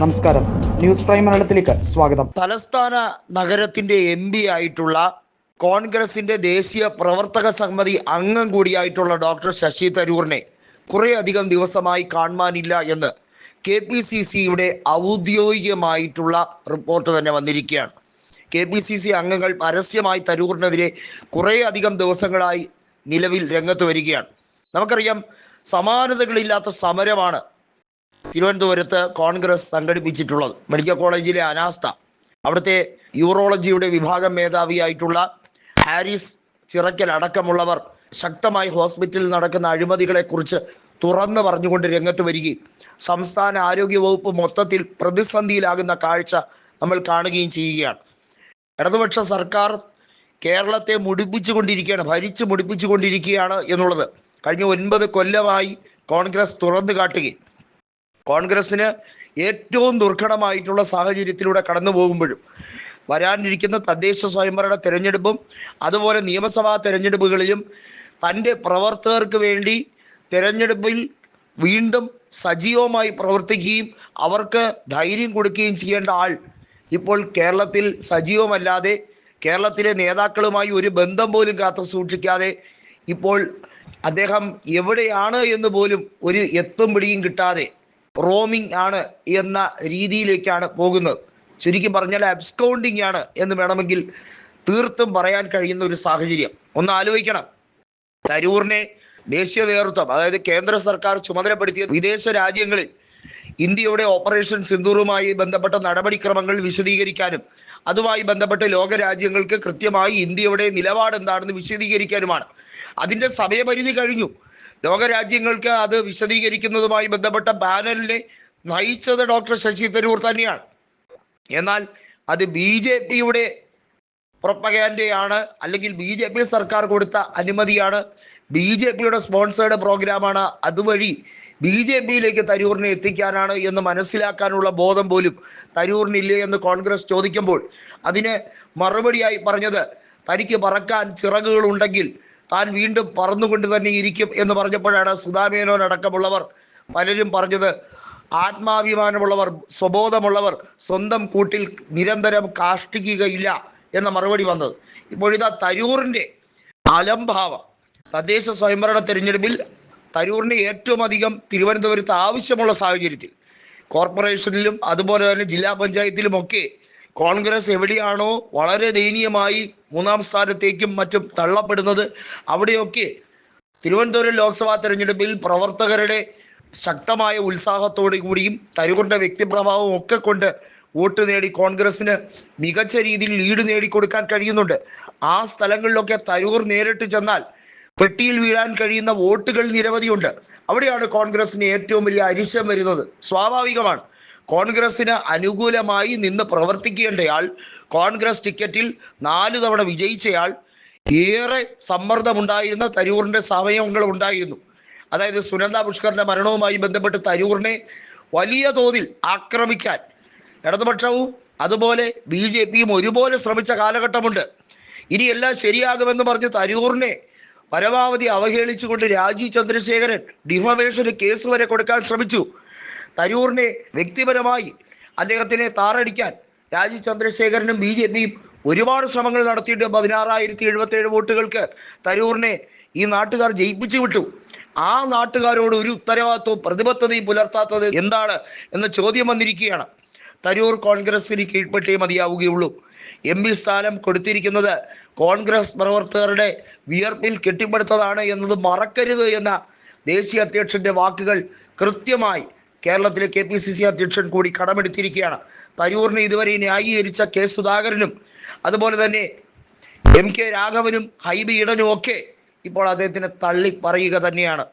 നമസ്കാരം. News prime മലയാളത്തിലേക്ക് സ്വാഗതം. തലസ്ഥാന നഗരത്തിന്റെ എം പി ആയിട്ടുള്ള കോൺഗ്രസിന്റെ ദേശീയ പ്രവർത്തക സമിതി അംഗം കൂടിയായിട്ടുള്ള ഡോക്ടർ ശശി തരൂറിനെ കുറേയധികം ദിവസമായി കാണുവാനില്ല എന്ന് കെ പി സി സിയുടെ ഔദ്യോഗികമായിട്ടുള്ള റിപ്പോർട്ട് തന്നെ വന്നിരിക്കുകയാണ്. കെ പി സി സി അംഗങ്ങൾ പരസ്യമായി തരൂറിനെതിരെ കുറേയധികം ദിവസങ്ങളായി നിലവിൽ രംഗത്ത് വരികയാണ്. നമുക്കറിയാം സമാനതകളില്ലാത്ത സമരമാണ് തിരുവനന്തപുരത്ത് കോൺഗ്രസ് സംഘടിപ്പിച്ചിട്ടുള്ളത്. മെഡിക്കൽ കോളേജിലെ അനാസ്ഥ. അവിടുത്തെ യൂറോളജിയുടെ വിഭാഗം മേധാവിയായിട്ടുള്ള ഹാരിസ് ചിറക്കൽ അടക്കമുള്ളവർ ശക്തമായി ഹോസ്പിറ്റലിൽ നടക്കുന്ന അഴിമതികളെക്കുറിച്ച് തുറന്നു പറഞ്ഞുകൊണ്ട് രംഗത്ത് വരികയും സംസ്ഥാന ആരോഗ്യ വകുപ്പ് മൊത്തത്തിൽ പ്രതിസന്ധിയിലാകുന്ന കാഴ്ച നമ്മൾ കാണുകയും ചെയ്യുകയാണ്. ഇടതുപക്ഷ സർക്കാർ കേരളത്തെ മുടിപ്പിച്ചുകൊണ്ടിരിക്കുകയാണ് ഭരിച്ചു മുടിപ്പിച്ചുകൊണ്ടിരിക്കുകയാണ് എന്നുള്ളത് കഴിഞ്ഞ ഒൻപത് കൊല്ലമായി കോൺഗ്രസ് തുറന്നു കാട്ടുകയും കോൺഗ്രസ്സിന് ഏറ്റവും ദുർഘടമായിട്ടുള്ള സാഹചര്യത്തിലൂടെ കടന്നു പോകുമ്പോഴും വരാനിരിക്കുന്ന തദ്ദേശ സ്വയംഭരണ തെരഞ്ഞെടുപ്പും അതുപോലെ നിയമസഭാ തെരഞ്ഞെടുപ്പുകളിലും തന്റെ പ്രവർത്തകർക്ക് വേണ്ടി തെരഞ്ഞെടുപ്പിൽ വീണ്ടും സജീവമായി പ്രവർത്തിക്കുകയും അവർക്ക് ധൈര്യം കൊടുക്കുകയും ചെയ്യേണ്ട ആൾ ഇപ്പോൾ കേരളത്തിൽ സജീവമല്ലാതെ കേരളത്തിലെ നേതാക്കളുമായി ഒരു ബന്ധം പോലും കാത്തു സൂക്ഷിക്കാതെ ഇപ്പോൾ അദ്ദേഹം എവിടെയാണ് എന്ന് പോലും ഒരു എത്തും പിടിയും കിട്ടാതെ റോമിംഗ് ആണ് എന്ന രീതിയിലേക്കാണ് പോകുന്നത്. ചുരുക്കി പറഞ്ഞാൽ അബ്സ്കൗണ്ടിങ് ആണ് എന്ന് വേണമെങ്കിൽ തീർത്തും പറയാൻ കഴിയുന്ന ഒരു സാഹചര്യം. ഒന്ന് ആലോചിക്കണം. തരൂറിനെ ദേശീയ നേതൃത്വം അതായത് കേന്ദ്ര സർക്കാർ ചുമതലപ്പെടുത്തിയ വിദേശ രാജ്യങ്ങളിൽ ഇന്ത്യയുടെ ഓപ്പറേഷൻ സിന്ദൂറുമായി ബന്ധപ്പെട്ട നടപടിക്രമങ്ങൾ വിശദീകരിക്കാനും അതുമായി ബന്ധപ്പെട്ട് ലോക രാജ്യങ്ങൾക്ക് കൃത്യമായി ഇന്ത്യയുടെ നിലപാട് എന്താണെന്ന് വിശദീകരിക്കാനുമാണ്. അതിന്റെ സമയപരിധി കഴിഞ്ഞു. ലോകരാജ്യങ്ങൾക്ക് അത് വിശദീകരിക്കുന്നതുമായി ബന്ധപ്പെട്ട പാനലിനെ നയിച്ചത് ഡോക്ടർ ശശി തരൂർ തന്നെയാണ്. എന്നാൽ അത് ബി ജെ പിയുടെ പ്രൊപ്പഗാൻഡയാണ് അല്ലെങ്കിൽ ബി ജെ പി സർക്കാർ കൊടുത്ത അനുമതിയാണ്. ബി ജെ പിയുടെ സ്പോൺസേർഡ് പ്രോഗ്രാമാണ് അതുവഴി ബി ജെ പിയിലേക്ക് തരൂറിനെ എത്തിക്കാനാണ് എന്ന് മനസ്സിലാക്കാനുള്ള ബോധം പോലും തരൂറിനില്ലേ എന്ന് കോൺഗ്രസ് ചോദിക്കുമ്പോൾ അതിന് മറുപടിയായി പറഞ്ഞത് തനിക്ക് പറക്കാൻ ചിറകുകൾ ഉണ്ടെങ്കിൽ താൻ വീണ്ടും പറന്നുകൊണ്ട് തന്നെ ഇരിക്കും എന്ന് പറഞ്ഞപ്പോഴാണ് സുധാമേനോൻ അടക്കമുള്ളവർ പലരും പറഞ്ഞത് ആത്മാഭിമാനമുള്ളവർ സ്വബോധമുള്ളവർ സ്വന്തം കൂട്ടിൽ നിരന്തരം കാഷ്ടിക്കുകയില്ല എന്ന മറുപടി വന്നത്. ഇപ്പോഴിതാ തരൂറിന്റെ അലംഭാവം. തദ്ദേശ സ്വയംഭരണ തെരഞ്ഞെടുപ്പിൽ തരൂറിന് ഏറ്റവും അധികം തിരുവനന്തപുരത്ത് ആവശ്യമുള്ള സാഹചര്യത്തിൽ കോർപ്പറേഷനിലും അതുപോലെ തന്നെ ജില്ലാ പഞ്ചായത്തിലുമൊക്കെ കോൺഗ്രസ് എവിടെയാണോ വളരെ ദയനീയമായി മൂന്നാം സ്ഥാനത്തേക്കും മറ്റും തള്ളപ്പെടുന്നത്. അവിടെയൊക്കെ തിരുവനന്തപുരം ലോക്സഭാ തെരഞ്ഞെടുപ്പിൽ പ്രവർത്തകരുടെ ശക്തമായ ഉത്സാഹത്തോടു കൂടിയും തരൂറിന്റെ വ്യക്തിപ്രഭാവം ഒക്കെ കൊണ്ട് വോട്ട് നേടി കോൺഗ്രസിന് മികച്ച രീതിയിൽ ലീഡ് നേടിക്കൊടുക്കാൻ കഴിയുന്നുണ്ട്. ആ സ്ഥലങ്ങളിലൊക്കെ തരൂർ നേരിട്ട് ചെന്നാൽ പെട്ടിയിൽ വീഴാൻ കഴിയുന്ന വോട്ടുകൾ നിരവധിയുണ്ട്. അവിടെയാണ് കോൺഗ്രസിന് ഏറ്റവും വലിയ അരിശം വരുന്നത്. സ്വാഭാവികമാണ്. കോൺഗ്രസിന് അനുകൂലമായി നിന്ന് പ്രവർത്തിക്കേണ്ടയാൾ കോൺഗ്രസ് ടിക്കറ്റിൽ നാല് തവണ വിജയിച്ചയാൾ ഏറെ സമ്മർദ്ദമുണ്ടായിരുന്ന തരൂറിന്റെ സമയങ്ങൾ ഉണ്ടായിരുന്നു. അതായത് സുനന്ദ പുഷ്കറിന്റെ മരണവുമായി ബന്ധപ്പെട്ട് തരൂറിനെ വലിയ തോതിൽ ആക്രമിക്കാൻ ഇടതുപക്ഷവും അതുപോലെ ബി ജെ പിയും ഒരുപോലെ ശ്രമിച്ച കാലഘട്ടമുണ്ട്. ഇനി എല്ലാം ശരിയാകുമെന്ന് പറഞ്ഞ് തരൂറിനെ പരമാവധി അവഹേളിച്ചുകൊണ്ട് രാജീവ് ചന്ദ്രശേഖരൻ ഡിഫമേഷന് കേസ് വരെ കൊടുക്കാൻ ശ്രമിച്ചു. തരൂറിനെ വ്യക്തിപരമായി അദ്ദേഹത്തിനെ താറടിക്കാൻ രാജീവ് ചന്ദ്രശേഖരനും ബി ജെ പിയും ഒരുപാട് ശ്രമങ്ങൾ നടത്തിയിട്ട് പതിനാറായിരത്തി എഴുപത്തി ഏഴ് വോട്ടുകൾക്ക് തരൂറിനെ ഈ നാട്ടുകാർ ജയിപ്പിച്ചു വിട്ടു. ആ നാട്ടുകാരോട് ഒരു ഉത്തരവാദിത്വവും പ്രതിബദ്ധതയും പുലർത്താത്തത് എന്താണ് എന്ന ചോദ്യം വന്നിരിക്കുകയാണ്. തരൂർ കോൺഗ്രസിന് കീഴ്പ്പെട്ടേ മതിയാവുകയുള്ളൂ. എം പി സ്ഥാനം കൊടുത്തിരിക്കുന്നത് കോൺഗ്രസ് പ്രവർത്തകരുടെ വിയർപ്പിൽ കെട്ടിപ്പടുത്തതാണ് എന്നത് മറക്കരുത് എന്ന ദേശീയ അധ്യക്ഷന്റെ വാക്കുകൾ കൃത്യമായി കേരളത്തിലെ കെ പി സി സി അധ്യക്ഷൻ കൂടി കടമെടുത്തിരിക്കുകയാണ്. തരൂറിനെ ഇതുവരെ ന്യായീകരിച്ച കെ സുധാകരനും അതുപോലെ തന്നെ എം കെ രാഘവനും ഹൈബി ഇടനും ഒക്കെ ഇപ്പോൾ അദ്ദേഹത്തിനെ തള്ളി പറയുക തന്നെയാണ്.